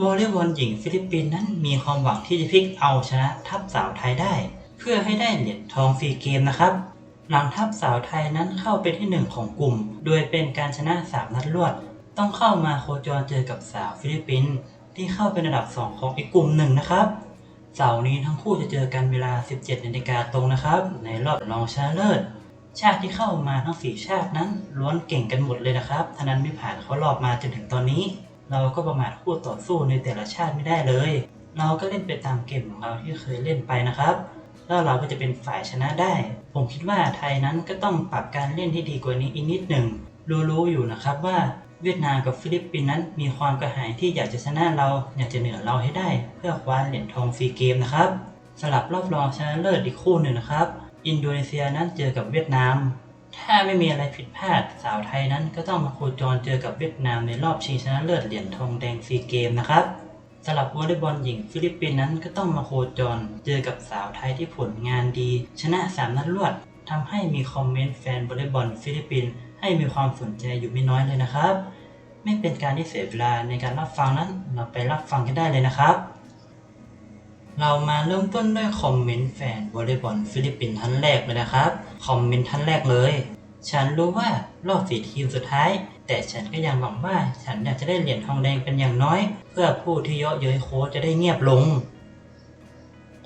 วอลเลย์บอลหญิงฟิลิปปินส์นั้นมีความหวังที่จะพลิกเอาชนะทัพสาวไทยได้ เพื่อให้ได้เหรียญทองฟรีเกมนะครับ หลังทัพสาวไทยนั้นเข้าเป็นที่หนึ่งของกลุ่ม โดยเป็นการชนะสามนัดรวด ต้องเข้ามาโคจรเจอกับสาวฟิลิปปินส์ที่เข้าเป็นอันดับสองของอีกกลุ่มหนึ่งนะครับเสาร์นี้ทั้งคู่จะเจอกันเวลา 17นาฬิกาตรงนะครับ ในรอบรองชนะเลิศชาติที่เข้ามาทั้งสี่ชาตินั้นล้วนเก่งกันหมดเลยนะครับท่านั้นไม่ผ่านเขารอบมาจนถึงตอนนี้ เราก็ประมาทคู่ต่อสู้ในแต่ละชาติไม่ได้เลย เราก็เล่นไปตามเกมของเราที่เคยเล่นไปนะครับแล้วเราก็จะเป็นฝ่ายชนะได้ ผมคิดว่าไทยนั้นก็ต้องปรับการเล่นที่ดีกว่านี้อีกนิดหนึ่งรู้ๆอยู่นะครับว่าเวียดนามกับฟิลิปปินส์นั้นมีความกระหายที่อยากจะชนะเราอยากจะเหนือเราให้ได้ เพื่อคว้าเหรียญทองฟรีเกมนะครับสลับรอบรองชนะเลิศอีกคู่หนึ่งนะครับ อินโดนีเซียนั้นเจอกับเวียดนาม ถ้าไม่มีอะไรผิดพลาดสาวไทยนั้นก็ต้องมาโคจรเจอกับเวียดนามในรอบชิงชนะเลิศเหรียญทองแดงฟรีเกมนะครับสำหรับวอลเลย์บอลหญิงฟิลิปปินส์นั้นก็ต้องมาโคจรเจอกับสาวไทยที่ผลงานดี ชนะสามนัดรวดทำให้มีคอมเมนต์แฟนวอลเลย์บอลฟิลิปปินส์ให้มีความสนใจอยู่ไม่น้อยเลยนะครับ ไม่เป็นการที่เสียเวลาในการรับฟังนั้นเราไปรับฟังกันได้เลยนะครับ เรามาเริ่มต้นด้วยคอมเมนต์แฟนวอลเลย์บอลฟิลิปปินส์ท่านแรกเลยนะครับ คอมเมนต์ท่านแรกเลย ฉันรู้ว่ารอบสี่ทีมสุดท้าย แต่ฉันก็ยังหวังว่าฉันอยากจะได้เหรียญทองแดงเป็นอย่างน้อย เพื่อผู้ที่เยาะเย้ยโค้ชจะได้เงียบลง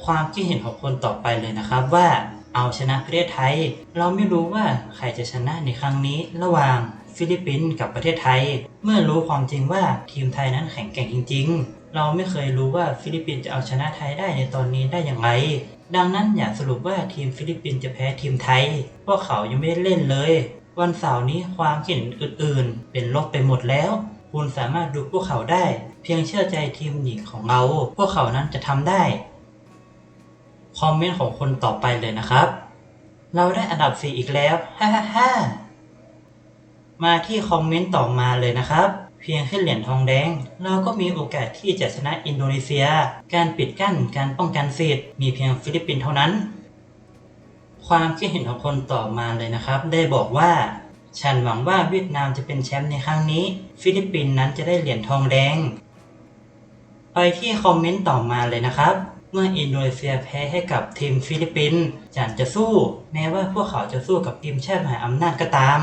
ความคิดเห็นของคนต่อไปเลยนะครับว่าเอาชนะประเทศไทย เราไม่รู้ว่าใครจะชนะในครั้งนี้ระหว่างฟิลิปปินส์กับประเทศไทย เมื่อรู้ความจริงว่าทีมไทยนั้นแข็งแกร่งจริง เราไม่เคยรู้ว่าฟิลิปปินส์จะเอาชนะไทยได้ในตอนนี้ได้อย่างไร ดังนั้นอย่าสรุปว่าทีมฟิลิปปินส์จะแพ้ทีมไทย พวกเขายังไม่ได้เล่นเลย วันเสาร์นี้ความคิดเห็นอื่นๆ เป็นลบไปหมดแล้ว คุณสามารถดูพวกเขาได้ เพียงเชื่อใจทีมหญิงของเรา พวกเขานั้นจะทำได้ คอมเมนต์ของคนต่อไปเลยนะครับ เราได้อันดับ 4 อีกแล้ว ฮ่าฮ่าฮ่ามาที่คอมเมนต์ต่อมาเลยนะครับ เพียงแค่เหรียญทองแดง เราก็มีโอกาสที่จะชนะอินโดนีเซีย การปิดกั้นการป้องกันสิทธิ์มีเพียงฟิลิปปินส์เท่านั้น ความคิดเห็นของคนต่อมาเลยนะครับ ได้บอกว่า ฉันหวังว่าเวียดนามจะเป็นแชมป์ในครั้งนี้ ฟิลิปปินส์นั้นจะได้เหรียญทองแดงไปที่คอมเมนต์ต่อมาเลยนะครับ เมื่ออินโดนีเซียแพ้ให้กับทีมฟิลิปปินส์ฉันจะสู้ แม้ว่าพวกเขาจะสู้กับทีมชาติมหาอำนาจก็ตาม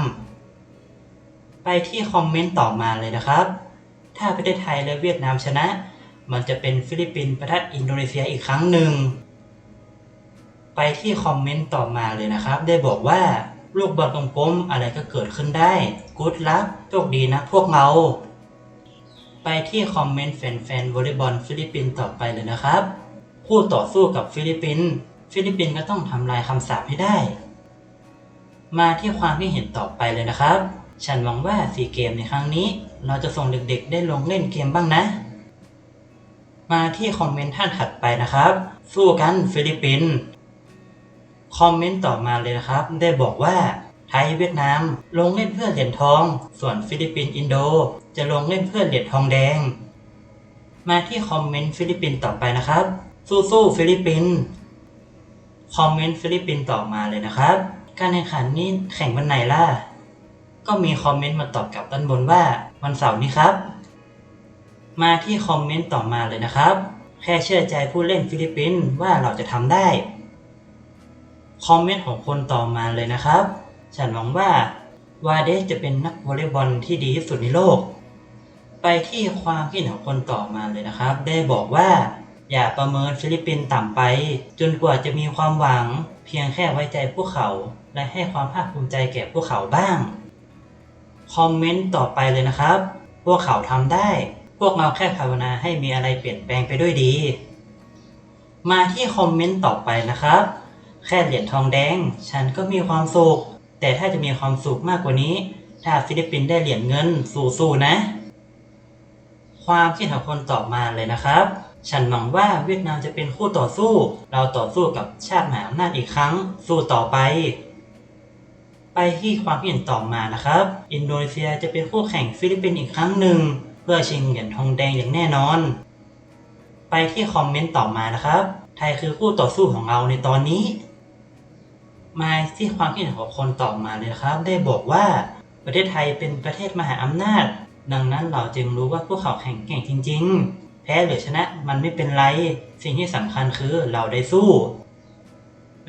ไปที่คอมเมนต์ต่อมาเลยนะครับ ถ้าประเทศไทยและเวียดนามชนะ มันจะเป็นฟิลิปปินส์ประทะอินโดนีเซียอีกครั้งหนึ่ง ไปที่คอมเมนต์ต่อมาเลยนะครับ ได้บอกว่าลูกบอลกลมๆอะไรก็เกิดขึ้นได้ กู๊ดลักโชคดีนะพวกเรา ไปที่คอมเมนต์แฟนๆวอลเลย์บอลฟิลิปปินส์ต่อไปเลยนะครับคู่ต่อสู้กับฟิลิปปินส์ฟิลิปปินส์ก็ต้องทำลายคำสาปให้ได้ มาที่ความคิดเห็นต่อไปเลยนะครับ ฉันหวังว่าสีเกมในครั้งนี้ เราจะส่งเด็กๆ ได้ลงเล่นเกมบ้างนะ มาที่คอมเมนต์ท่านถัดไปนะครับ สู้กันฟิลิปปินส์คอมเมนต์ต่อมาเลยนะครับ ได้บอกว่า ไทยเวียดนาม ลงเล่นเพื่อเหรียญทอง ส่วนฟิลิปปินส์อินโด จะลงเล่นเพื่อเหรียญทองแดง มาที่คอมเมนต์ฟิลิปปินส์ต่อไปนะครับ สู้ๆฟิลิปปินส์คอมเมนต์ฟิลิปปินส์ต่อมาเลยนะครับ การแข่งขันนี้แข่งวันไหนล่ะ ก็มีคอมเมนต์มาตอบกลับด้านบนว่าวันเสาร์นี้ครับ มาที่คอมเมนต์ต่อมาเลยนะครับ แค่เชื่อใจผู้เล่นฟิลิปปินส์ว่าเราจะทำได้ คอมเมนต์ของคนต่อมาเลยนะครับ ฉันหวังว่าวาเดสจะเป็นนักวอลเลย์บอลที่ดีที่สุดในโลก ไปที่ความคิดเห็นของคนต่อมาเลยนะครับ ได้บอกว่า อย่าประเมินฟิลิปปินส์ต่ำไป จนกว่าจะมีความหวัง เพียงแค่ไว้ใจพวกเขา และให้ความภาคภูมิใจแก่พวกเขาบ้าง คอมเมนต์ต่อไปเลยนะครับ พวกเขาทำได้ พวกเราแค่ภาวนาให้มีอะไรเปลี่ยนแปลงไปด้วยดี มาที่คอมเมนต์ต่อไปนะครับ แค่เหรียญทองแดง ฉันก็มีความสุข แต่ถ้าจะมีความสุขมากกว่านี้ ถ้าฟิลิปปินส์ได้เหรียญเงินสู้ๆนะ ความคิดของคนตอบมาเลยนะครับฉันหวังว่าเวียดนามจะเป็นคู่ต่อสู้ เราต่อสู้กับชาติมหาอำนาจอีกครั้ง สู้ต่อไป ไปที่ความคิดเห็นต่อมานะครับ อินโดนีเซียจะเป็นคู่แข่งฟิลิปปินส์อีกครั้งหนึ่ง เพื่อชิงเหรียญทองแดงอย่างแน่นอน ไปที่คอมเมนต์ต่อมานะครับ ไทยคือคู่ต่อสู้ของเราในตอนนี้ มาที่ความคิดเห็นของคนต่อมาเลยครับ ได้บอกว่าประเทศไทยเป็นประเทศมหาอำนาจ ดังนั้นเราจึงรู้ว่าพวกเขาแข็งแกร่งจริง ๆ แพ้หรือชนะมันไม่เป็นไร สิ่งที่สำคัญคือเราได้สู้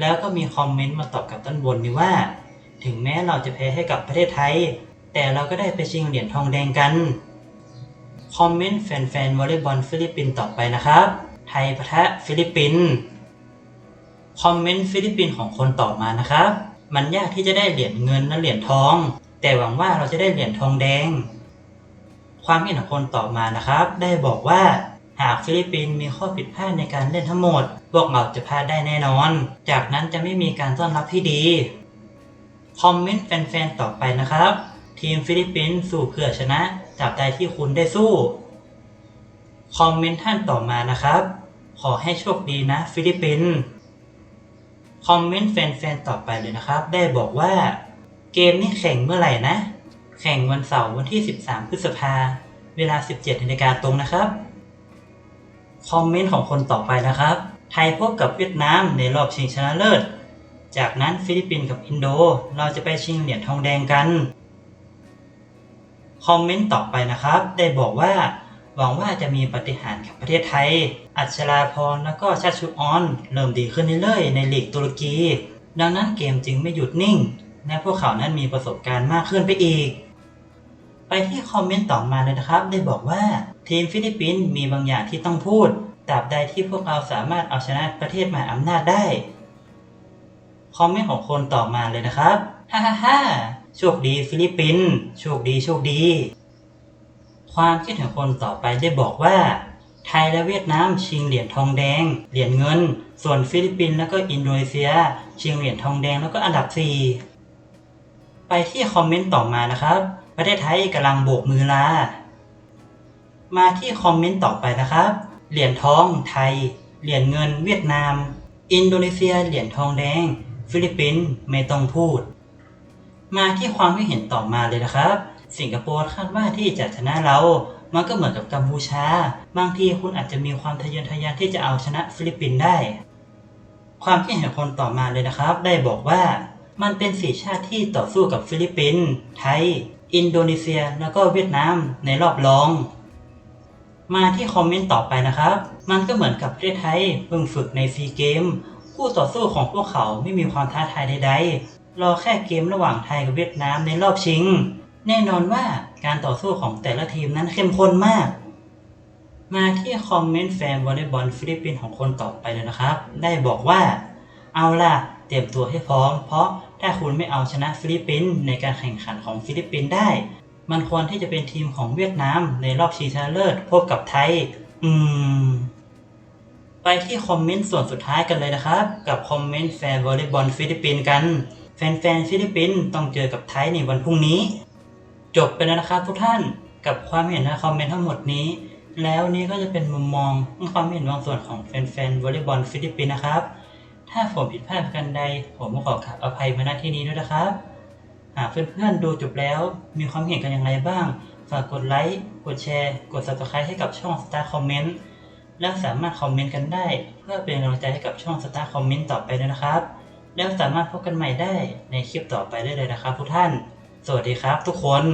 แล้วก็มีคอมเมนต์มาตอบกับต้นบนนี้ว่า ถึงแม้เราจะแพ้ให้กับประเทศไทย แต่เราก็ได้ไปชิงเหรียญทองแดงกัน คอมเมนต์แฟนๆวอลเลย์บอลฟิลิปปินส์ต่อไปนะครับ ไทยปะทะฟิลิปปินส์คอมเมนต์ฟิลิปปินส์ของคนต่อมานะครับ มันยากที่จะได้เหรียญเงินและเหรียญทอง แต่หวังว่าเราจะได้เหรียญทองแดง ความเห็นของคนต่อมานะครับ ได้บอกว่าหากฟิลิปปินส์มีข้อผิดพลาดในการเล่นทั้งหมด พวกเราจะพลาดได้แน่นอน จากนั้นจะไม่มีการต้อนรับที่ดี คอมเมนต์แฟนๆต่อไปนะครับ ทีมฟิลิปปินส์สู้เพื่อชนะจากใดที่คุณได้สู้ คอมเมนต์ท่านต่อมานะครับ ขอให้โชคดีนะฟิลิปปินส์คอมเมนต์แฟนๆต่อไปเลยนะครับ ได้บอกว่า เกมนี้แข่งเมื่อไหร่นะ แข่งวันเสาร์วันที่ 13 พฤษภาเวลา 17นาฬิกาตรงนะครับ คอมเมนต์ของคนต่อไปนะครับ ไทยพบกับเวียดนามในรอบชิงชนะเลิศ จากนั้นฟิลิปปินส์กับอินโด เราจะไปชิงเหรียญทองแดงกัน คอมเมนต์ต่อไปนะครับ ได้บอกว่า หวังว่าจะมีปฏิหารกับประเทศไทย อัชราพรแล้วก็ชาชุออน เริ่มดีขึ้นเรื่อยๆในลีกตุรกี ดังนั้นเกมจึงไม่หยุดนิ่ง และพวกเขานั้นมีประสบการณ์มากขึ้นไปอีก ไปที่คอมเมนต์ต่อมาเลยนะครับ ได้บอกว่าทีมฟิลิปปินส์มีบางอย่างที่ต้องพูดตราบใดที่พวกเราสามารถเอาชนะประเทศมหาอำนาจได้ คอมเมนต์ของคนต่อมาเลยนะครับฮ่าฮ่าฮ่าโชคดีฟิลิปปินส์โชคดีโชคดี ความคิดของคนต่อไปได้บอกว่า ไทยและเวียดนามชิงเหรียญทองแดง เหรียญเงิน ส่วนฟิลิปปินส์แล้วก็อินโดนีเซีย ชิงเหรียญทองแดงแล้วก็อันดับ 4 ไปที่คอมเมนต์ต่อมานะครับ ประเทศไทยกำลังโบกมือลา มาที่คอมเมนต์ต่อไปนะครับ เหรียญทองไทย เหรียญเงินเวียดนาม อินโดนีเซียเหรียญทองแดง ฟิลิปปินส์ไม่ต้องพูด มาที่ความคิดเห็นต่อมาเลยนะครับ สิงคโปร์คาดว่าที่จะชนะเรา มันก็เหมือนกับกัมพูชา บางทีคุณอาจจะมีความทะเยอทะยานที่จะเอาชนะฟิลิปปินส์ได้ ความคิดเห็นคนต่อมาเลยนะครับ ได้บอกว่ามันเป็นสีชาติที่ต่อสู้กับฟิลิปปินส์ไทย อินโดนีเซีย แล้วก็เวียดนามในรอบรอง มาที่คอมเมนต์ต่อไปนะครับ มันก็เหมือนกับประเทศไทยเพิ่งฝึกในซีเกม คู่ต่อสู้ของพวกเขาไม่มีความท้าทายใดๆ รอแค่เกมระหว่างไทยกับเวียดนามในรอบชิง แน่นอนว่าการต่อสู้ของแต่ละทีมนั้นเข้มข้นมาก มาที่คอมเมนต์แฟนวอลเลย์บอลฟิลิปปินส์ของคนต่อไปเลยนะครับ ได้บอกว่า เอาล่ะ เตรียมตัวให้พร้อม เพราะถ้าคุณไม่เอาชนะฟิลิปปินส์ในการแข่งขันของฟิลิปปินส์ได้ มันควรที่จะเป็นทีมของเวียดนามในรอบชิงชนะเลิศพบกับไทย อืม ไปที่คอมเมนต์ส่วนสุดท้ายกันเลยนะครับ กับคอมเมนต์แฟนวอลเลย์บอลฟิลิปปินส์กัน แฟนๆฟิลิปปินส์ต้องเจอกับไทยในวันพรุ่งนี้ จบไปแล้วนะครับทุกท่านกับความเห็นในคอมเมนต์ทั้งหมดนี้ แล้วนี้ก็จะเป็นมุมมองความเห็นบางส่วนของแฟนๆวอลเลย์บอลฟิลิปปินส์นะครับ ถ้าผมผิดพลาดกันใด ผมขอกราบอภัยมาณที่นี้ด้วยนะครับหากเพื่อนๆดูจบแล้วมีความเห็นกันอย่างไรบ้าง ฝากกดไลค์ กดแชร์ กด subscribe ให้กับช่อง Star Comment และสามารถคอมเมนต์กันได้ เพื่อเป็นกำลังใจให้กับช่อง Star Comment ต่อไปด้วยนะครับ แล้วสามารถพบกันใหม่ได้ในคลิปต่อไปได้เลยนะครับทุกท่าน สวัสดีครับทุกคน